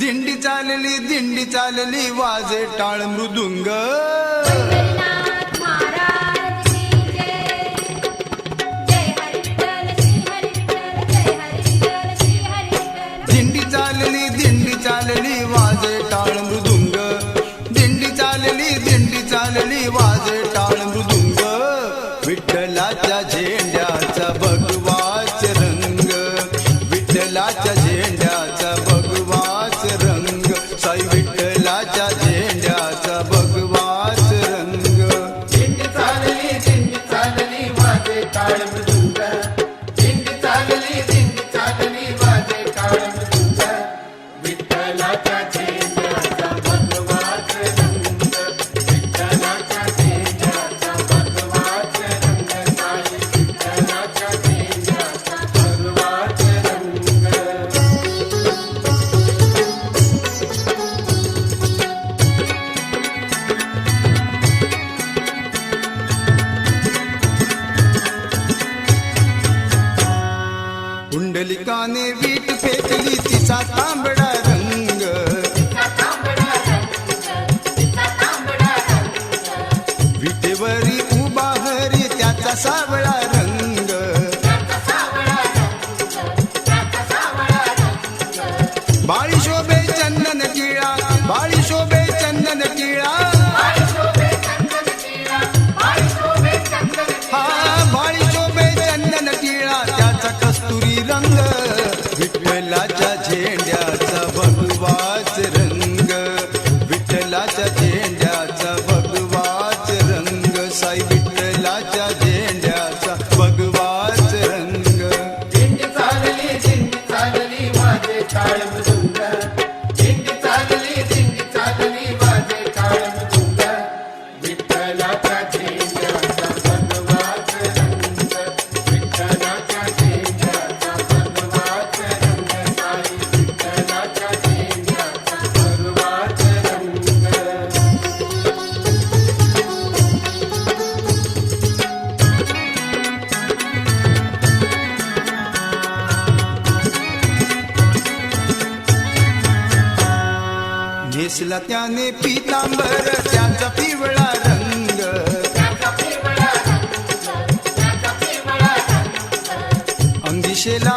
दिंडी चालली दिंडी चालली वाजे टाळ मृदुंग. Hallelujah. मलिकाने वीट फेकली तिचा तांबडा रंग. विटेवरी उभा हरी त्याचा सावळा रंग. बाळी शोभे चंदन किळा बाळी शोभे चंदन किळा Gracias. दिसला त्याने पितांबर त्याचा पिवळा रंग. अंगिशेला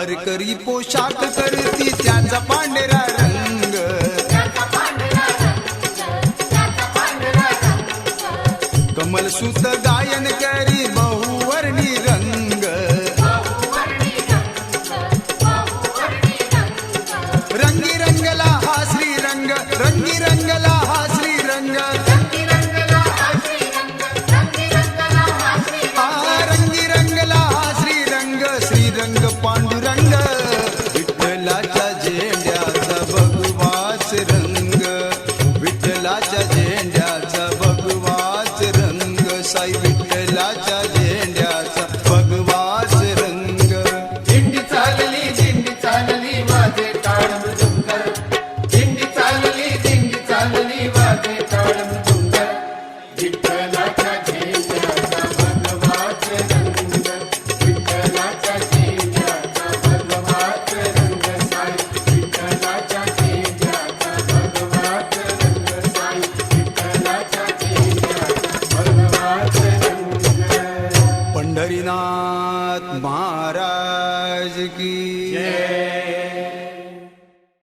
हर करी पोशाख करती त्याचा पांढरा रंग. कमल सुत गायन करी बहुवर्णी रंग. रंगी रंगला हा श्री रंग रंगी रंगला